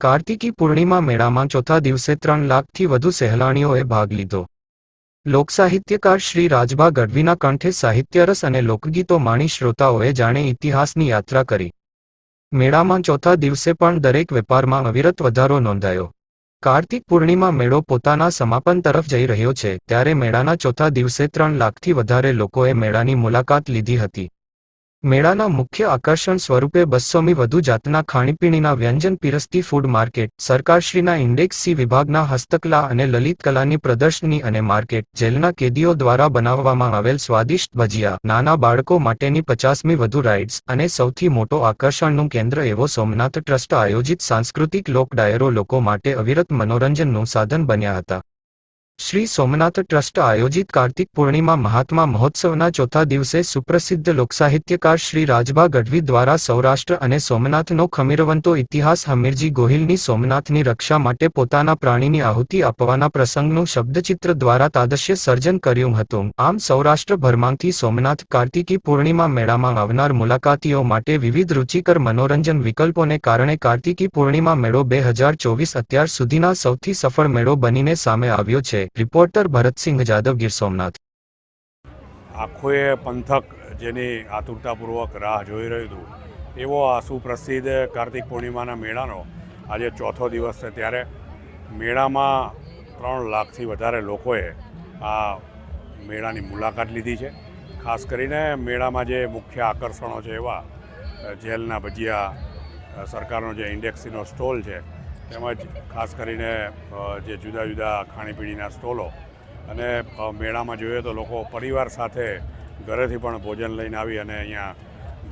કાર્તિકી પૂર્ણિમા મેળામાં ચોથા દિવસે ત્રણ લાખથી વધુ સહેલાણીઓએ ભાગ લીધો. લોકસાહિત્યકાર શ્રી રાજભા ગઢવીના કંઠે સાહિત્યરસ અને લોકગીતો માણી શ્રોતાઓએ જાણે ઇતિહાસની યાત્રા કરી. મેળામાં ચોથા દિવસે પણ દરેક વેપારમાં અવિરત વધારો નોંધાયો. કાર્તિક પૂર્ણિમા મેળો પોતાના સમાપન તરફ જઈ રહ્યો છે, ત્યારે મેળાના ચોથા દિવસે ત્રણ લાખથી વધારે લોકોએ મેળાની મુલાકાત લીધી હતી. મેળાના મુખ્ય આકર્ષણ સ્વરૂપે બસ્સોમી વધુ જાતના ખાણીપીણીના વ્યંજન પીરસતી ફૂડ માર્કેટ સરકારશ્રીના ઇન્ડેક્સ સી વિભાગના હસ્તકલા અને લલિત કલાની પ્રદર્શની અને માર્કેટ જેલના કેદીઓ દ્વારા બનાવવામાં આવેલ સ્વાદિષ્ટ ભજીયા, નાના બાળકો માટેની પચાસમી વધુ રાઇડ્સ અને સૌથી મોટો આકર્ષણનું કેન્દ્ર એવો સોમનાથ ટ્રસ્ટ આયોજિત સાંસ્કૃતિક લોક ડાયરો લોકો માટે અવિરત મનોરંજનનું સાધન બન્યા હતા. શ્રી સોમનાથ ટ્રસ્ટ આયોજિત કાર્તિક પૂર્ણિમા મહાત્મા મહોત્સવના ચોથા દિવસે સુપ્રસિદ્ધ લોકસાહિત્યકાર શ્રી રાજભા ગઢવી દ્વારા સૌરાષ્ટ્ર અને સોમનાથનો ખમીરવંતો ઇતિહાસ હમીરજી ગોહિલની સોમનાથની રક્ષા માટે પોતાના પ્રાણીની આહુતિ આપવાના પ્રસંગનું શબ્દચિત્ર દ્વારા તાદશ્ય સર્જન કર્યું હતું. આમ સૌરાષ્ટ્રભરમાંથી સોમનાથ કાર્તિકી પૂર્ણિમા મેળામાં આવનાર મુલાકાતીઓ માટે વિવિધ રુચિકર મનોરંજન વિકલ્પોને કારણે કાર્તિકી પૂર્ણિમા મેળો બે હજાર ચોવીસ અત્યાર સુધીના સૌથી સફળ મેળો બનીને સામે આવ્યો છે. રિપોર્ટર ભરતસિંહ જાદવ ગીર સોમનાથ. આખોએ પંથક જેની આતુરતાપૂર્વક રાહ જોઈ રહ્યું હતું, એવો આ સુપ્રસિદ્ધ કાર્તિક પૂર્ણિમાના મેળાનો આજે ચોથો દિવસ છે. ત્યારે મેળામાં ત્રણ લાખથી વધારે લોકોએ આ મેળાની મુલાકાત લીધી છે. ખાસ કરીને મેળામાં જે મુખ્ય આકર્ષણો છે એવા, જેલના ભજીયા, સરકારનો જે ઇન્ડેક્સીનો સ્ટોલ છે તેમજ ખાસ કરીને જે જુદા જુદા ખાણીપીણીના સ્ટોલો અને મેળામાં જોઈએ તો લોકો પરિવાર સાથે ઘરેથી પણ ભોજન લઈને આવી અને અહીંયા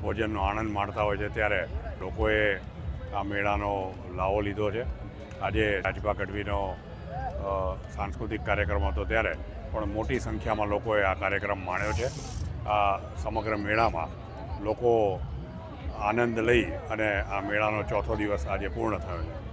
ભોજનનો આનંદ માણતા હોય છે. ત્યારે લોકોએ આ મેળાનો લાવો લીધો છે. આજે રાજભા ગઢવીનો સાંસ્કૃતિક કાર્યક્રમ હતો ત્યારે પણ મોટી સંખ્યામાં લોકોએ આ કાર્યક્રમ માણ્યો છે. આ સમગ્ર મેળામાં લોકો આનંદ લઈ અને આ મેળાનો ચોથો દિવસ આજે પૂર્ણ થયો છે.